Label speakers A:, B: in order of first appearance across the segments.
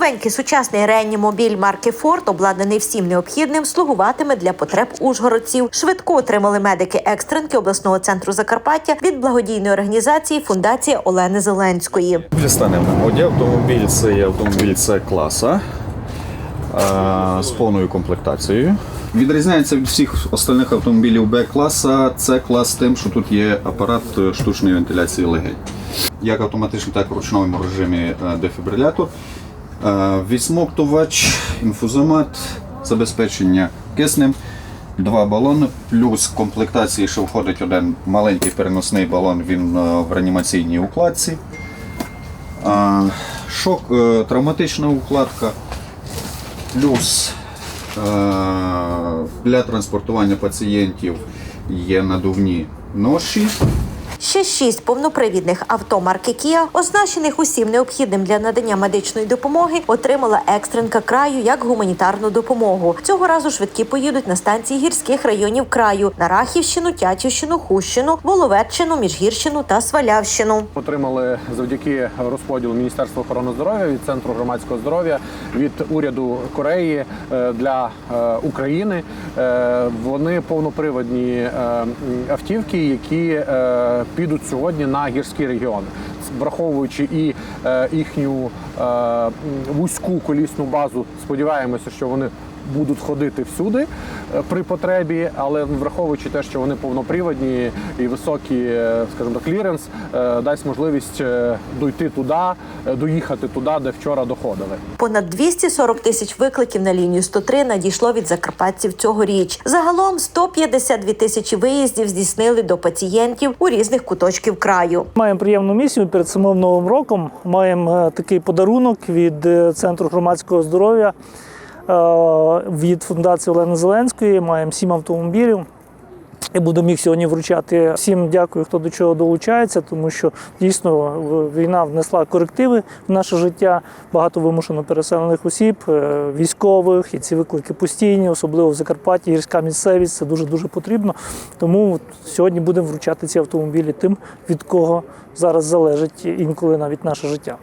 A: Новенький сучасний реанімобіль марки Форд, обладнаний всім необхідним, слугуватиме для потреб ужгородців. Швидко отримали медики екстренки обласного центру Закарпаття від благодійної організації Фундація Олени Зеленської.
B: Станемо на моді. Автомобіль це є автомобіль С класа з повною комплектацією. Відрізняється від всіх остальних автомобілів Б класа. Це клас тим, що тут є апарат е, штучної вентиляції легень. Як автоматично, так і в ручному режимі е, дефібрилятор. Відсмоктувач, інфузомат, забезпечення киснем. Два балони, плюс комплектації ще входить один маленький переносний балон, він е, в реанімаційній укладці. Шок, е, травматична укладка, плюс е, для транспортування пацієнтів є надувні ноші.
A: Ще шість повнопривідних авто марки Kia, оснащених усім необхідним для надання медичної допомоги, отримала екстренка краю як гуманітарну допомогу. Цього разу швидкі поїдуть на станції гірських районів краю на Рахівщину, Тятівщину, Хущину, Воловеччину, Міжгірщину та Свалявщину.
C: Отримали завдяки розподілу Міністерства охорони здоров'я від центру громадського здоров'я від уряду Кореї е, для е, України. Е, Вони повноприводні автівки, які підуть сьогодні на гірські регіони, враховуючи і е, їхню е, вузьку колісну базу. Сподіваємося, що вони. Будуть ходити всюди е, при потребі, але враховуючи те, що вони повноприводні і високий, е, скажімо так, кліренс, е, дасть можливість е, дойти туди, е, доїхати туди, де вчора доходили.
A: Понад 240 тисяч викликів на лінію 103 надійшло від закарпатців цьогоріч. Загалом 152 тисячі виїздів здійснили до пацієнтів у різних куточків краю.
D: Маємо приємну місію перед самим новим роком. Маємо е, такий подарунок від е, центру громадського здоров'я е, від фундації Олени Зеленської. Маємо сім автомобілів. І будемо їх сьогодні вручати. Всім дякую, хто до чого долучається, тому що дійсно війна внесла корективи в наше життя. Багато вимушено переселених осіб, е, військових, і ці виклики постійні, особливо в Закарпатті, гірська місцевість. Це дуже дуже потрібно. Тому сьогодні будемо вручати ці автомобілі тим, від кого зараз залежить інколи навіть наше життя.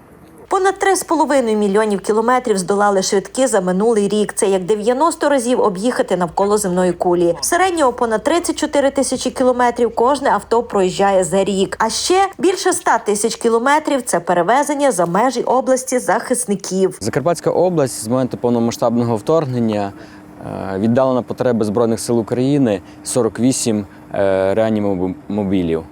A: Понад 3,5 мільйонів кілометрів здолали швидкі за минулий рік. Це як 90 разів об'їхати навколо земної кулі. В середньому понад 34 тисячі кілометрів кожне авто проїжджає за рік. А ще більше 100 тисяч кілометрів це перевезення за межі області захисників.
E: Закарпатська область з моменту повномасштабного вторгнення е, віддала на потреби Збройних сил України 48 е, реанімобілів.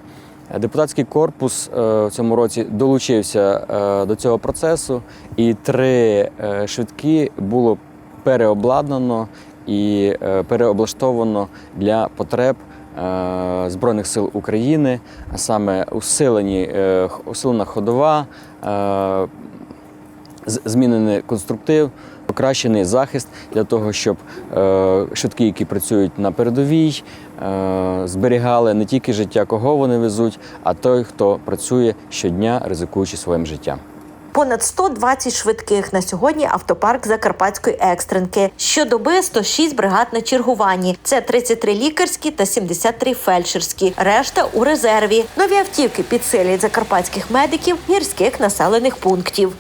E: Депутатський корпус е, в цьому році долучився е, до цього процесу, і три е, швидкі було переобладнано і переоблаштовано для потреб Збройних сил України, а саме усилені, усилена ходова, змінений конструктив, покращений захист для того, щоб е, швидкі, які працюють на передовій, е, зберігали не тільки життя, кого вони везуть, а той, хто працює щодня, ризикуючи своїм життям.
A: Понад 120 швидких на сьогодні автопарк Закарпатської екстренки. Щодоби 106 бригад на чергуванні. Це 33 лікарські та 73 фельдшерські. Решта у резерві. Нові автівки підсилять закарпатських медиків гірських населених пунктів.